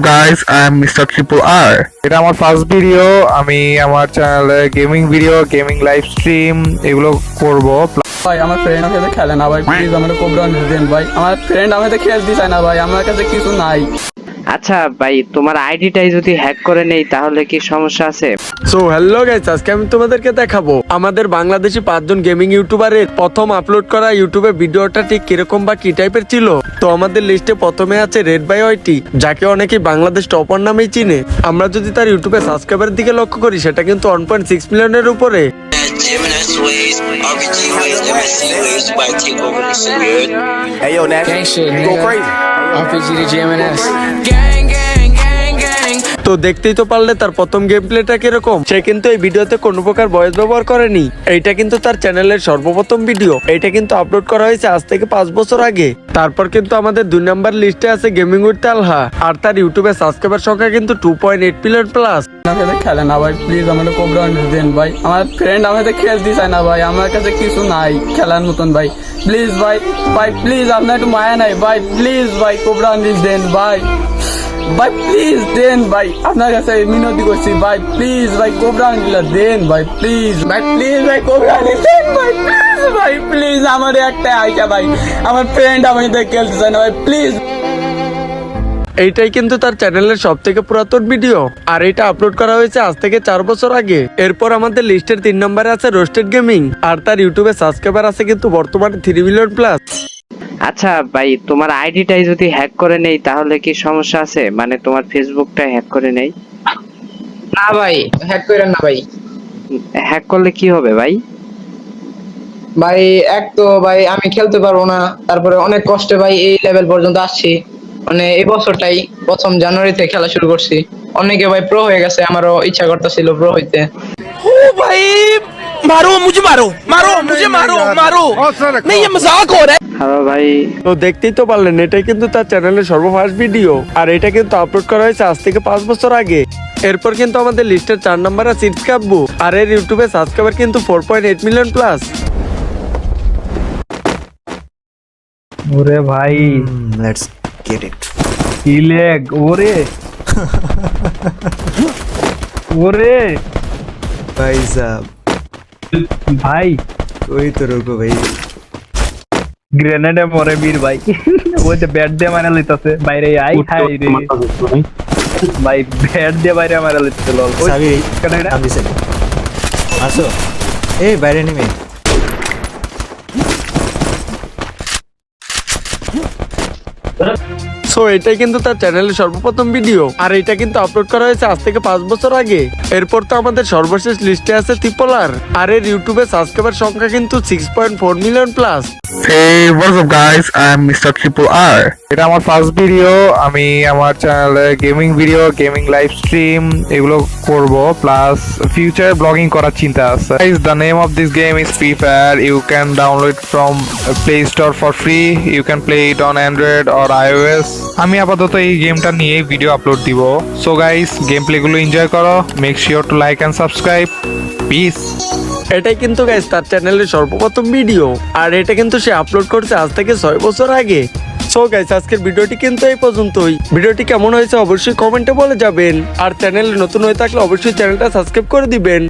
up I am mister triple R এটা আমার first video আমি আমার চ্যানেলে gaming video gaming live stream এগুলো করব। ভাই আমার ফ্রেন্ড আমার সাথে খেলে না ভাই প্লিজ আমার কোবরা দেন ভাই। আমার ফ্রেন্ড আমার সাথে খেলতে চায় না ভাই আমার কাছে কিছু নাই। আচ্ছা ভাই তোমার আইডিটাই যদি হ্যাক করে নেই তাহলে কি সমস্যা আছে? সো হ্যালো গাইস আজকে আমি তোমাদেরকে দেখাবো আমাদের বাংলাদেশি পাঁচজন গেমিং ইউটিউবারের প্রথম আপলোড করা ইউটিউবে ভিডিওটা ঠিক কীরকম বা কি টাইপের ছিল। তো আমাদের লিস্টে প্রথমে আছে রেড বাই ওয়াইটি যাকে অনেকে বাংলাদেশ টপার নামেই চিনে। আমরা যদি তার ইউটিউবে সাবস্ক্রাইবারের দিকে লক্ষ্য করি সেটা কিন্তু ওয়ান পয়েন্ট সিক্স মিলিয়নের উপরে। Ways, RPG ways, MSC ways, you take over the shit. Hey yo, Nash, go crazy. RPG to GMNS. Gang, gang, gang, gang. তো দেখতেই তো পারলে তার প্রথম গেম প্লেটা কীরকম? সে কিন্তু এই ভিডিওতে কোনো প্রকার বয়স ব্যবহার করেনি। এইটা কিন্তু তার চ্যানেলের সর্বপ্রথম ভিডিও এটা কিন্তু আপলোড করা হয়েছে আজ থেকে পাঁচ বছর আগে। তারপর কিন্তু আমাদের দুই নাম্বার লিস্টে আছে গেমিং উইথ আলহা আর তার ইউটিউবে সাবস্ক্রাইবার সংখ্যা কিন্তু two point eight million plus আমার সাথে খেলে না ভাই প্লিজ আমার কোবরা দেন ভাই। আমার ফ্রেন্ড আমার সাথে খেলতে চায় না ভাই, আমার কাছে কিছু নাই খেলার মতন ভাই। প্লিজ ভাই ভাই প্লিজ আপনার একটু মায়া নাই ভাই প্লিজ ভাই কোবরা দেন ভাই। ভাই প্লিজ দেন ভাই, আপনার কাছে মিনতি করছি ভাই প্লিজ ভাই কোবরা দেন ভাই প্লিজ ভাই প্লিজ ভাই কোবরা দেন ভাই প্লিজ ভাই প্লিজ আমার একটা আইটা ভাই। আমার ফ্রেন্ড সাথে খেলতে চায় না ভাই প্লিজ এইটাই কিন্তু তার চ্যানেলের সব থেকে পুরাতন ভিডিও। আর এটা আপলোড করা হয়েছে আজ থেকে চার বছর আগে। এরপর আমাদের লিস্টের তিন নম্বরে আছে রোস্টেড গেমিং আর তার ইউটিউবে সাবস্ক্রাইবার আছে কিন্তু বর্তমানে থ্রি মিলিয়ন প্লাস আচ্ছা ভাই তোমার আইডিটাই যদি হ্যাক করে নেই তাহলে কি সমস্যা আছে? মানে তোমার ফেসবুকটা হ্যাক করে নেই? না ভাই হ্যাক করেন না ভাই। হ্যাক করলে কি হবে ভাই? ভাই এক তো ভাই আমি খেলতে পারব না। তারপরে অনেক কষ্টে ভাই এই লেভেল পর্যন্ত আসছি। মানে এই বছরটাই প্রথম জানুয়ারিতে খেলা শুরু করছি। অনেকে ভাই প্রো হয়ে গেছে আমারও ইচ্ছা করতেছিল প্রো হইতে। হ্যালো ভাই তো দেখতেই তো পারলেন এটাই কিন্তু তার চ্যানেলের সর্বফার্স্ট ভিডিও আর এটা কিন্তু আপলোড করা হয়েছে আজ থেকে পাঁচ বছর আগে। এরপর কিন্তু আমাদের লিস্টের চার নম্বরে আর এর ইউটিউবে সাবস্ক্রাইবার কিন্তু four point eight million plus ওরে ভাই। get it. Ileg, ওরে। ওরে। ভাই সাহেব ভাই। ওই তো রোগো ভাই। গ্রেনেডে মরে বীর ভাই। ওই যে ব্যাট দিয়ে মারা লইতাছে বাইরে আই খাই রে। ভাই। ব্যাট দিয়ে বাইরে মারা লইতাছে লল। সাবি কানাডা আমি সেটা আসো। এই বাইরে নেমে। Huh? সো এটাই কিন্তু তার চ্যানেলের সর্বপ্রথম ভিডিও আর এটা কিন্তু আপলোড করা হয়েছে আজ থেকে পাঁচ বছর আগে এরপর তো আমাদের সর্বশেষ লিস্টে আছে ত্রিপলার আর এর ইউটিউবে সাবস্ক্রাইবার সংখ্যা কিন্তু six point four million plus Hey, what's up guys? I am Mr. Triple R. এটা আমার ফার্স্ট ভিডিও আমি আমার চ্যানেলে gaming video gaming live stream এগুলো করব প্লাস ফিউচার ব্লগিং করার চিন্তা আছে Guys, the name of this game is Free Fire. You can download from Play Store for free. You can play it on Android or iOS. আমি আপাতত এই গেমটা নিয়ে ভিডিও আপলোড দিব। সো গাইস গেম প্লেগুলো এনজয় করো। Make sure to like and subscribe peace এটাই কিন্তু গাইস তার চ্যানেলের সর্বপ্রথম ভিডিও আর এটা কিন্তু সে আপলোড করছে আজ থেকে ছয় বছর আগে। সো গাইস আজকের ভিডিওটি কিন্তু এই পর্যন্তই। ভিডিওটি কেমন হয়েছে অবশ্যই কমেন্টে বলে যাবেন। আর চ্যানেলে নতুন হয়ে থাকলে অবশ্যই চ্যানেলটা সাবস্ক্রাইব করে দিবেন।